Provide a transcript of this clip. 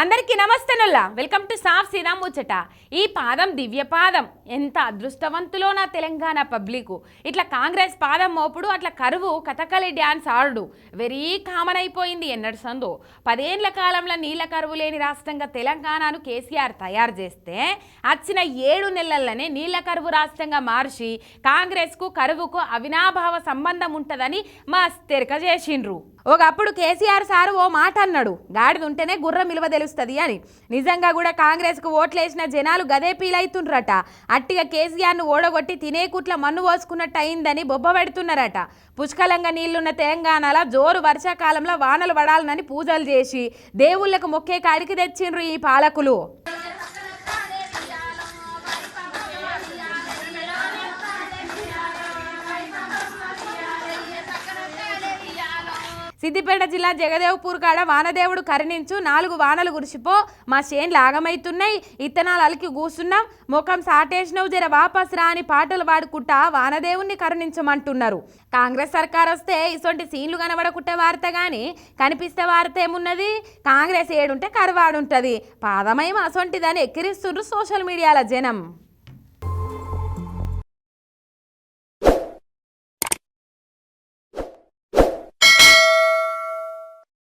అందరికీ నమస్తేనుల్లా welcome to సాఫ్ శ్రీరామ్ ముచ్చట. ఈ పాదం దివ్య పాదం. ఎంత అదృష్టవంతులో నా తెలంగాణ పబ్లిక్. ఇట్లా కాంగ్రెస్ పాదం మోపుడు అట్లా కరువు కథకళి డ్యాన్స్ ఆడుడు. వెరీ కామన్ అయిపోయింది ఎన్నడు సందో. పదేండ్ల కాలంలో నీళ్ళ కరువు లేని రాష్ట్రంగా తెలంగాణను కేసీఆర్ తయారు చేస్తే వచ్చిన ఏడు నెలల్లోనే నీళ్ళ కరువు రాష్ట్రంగా మార్చి కాంగ్రెస్కు కరువుకు అవినాభావ సంబంధం ఉంటుందని మా తెరక చేసిండ్రు. ఒకప్పుడు కేసీఆర్ సారు ఓ మాట అన్నాడు గాడిద ఉంటేనే గుర్రం విలువ తెలుస్తుంది అని. నిజంగా కూడా కాంగ్రెస్కు ఓట్లేసిన జనాలు గదే ఫీల్ అట్టిగా కేసీఆర్ను ఓడగొట్టి తినే కుట్ల మన్ను పోసుకున్నట్టు అయిందని బొబ్బ పెడుతున్నారట. పుష్కలంగా నీళ్ళున్న తెలంగాణలో జోరు వర్షాకాలంలో వానలు పడాలనని పూజలు చేసి దేవుళ్ళకు మొక్కే కాడికి తెచ్చిండ్రు ఈ పాలకులు. సిద్దిపేట జిల్లా జగదేవ్పూర్ కాడ వానదేవుడు కరుణించు. నాలుగు వానలు గురిసిపో మా చేన్లు ఆగమైతున్నాయి. ఇత్తనాలు అలికి కూసున్నాం. ముఖం సాటేసినవు జర వాపస్ రా అని పాటలు పాడుకుంటా వానదేవుణ్ణి కరుణించమంటున్నారు. కాంగ్రెస్ సర్కార్ వస్తే ఇటువంటి సీన్లు కనబడకుంటే వార్త కానీ కనిపిస్తే వార్త ఏమున్నది? కాంగ్రెస్ ఏడుంటే కరువాడుంటది. పాదమయం అసొంటిదని ఎక్కిరిస్తుండ్రు సోషల్ మీడియాల జనం.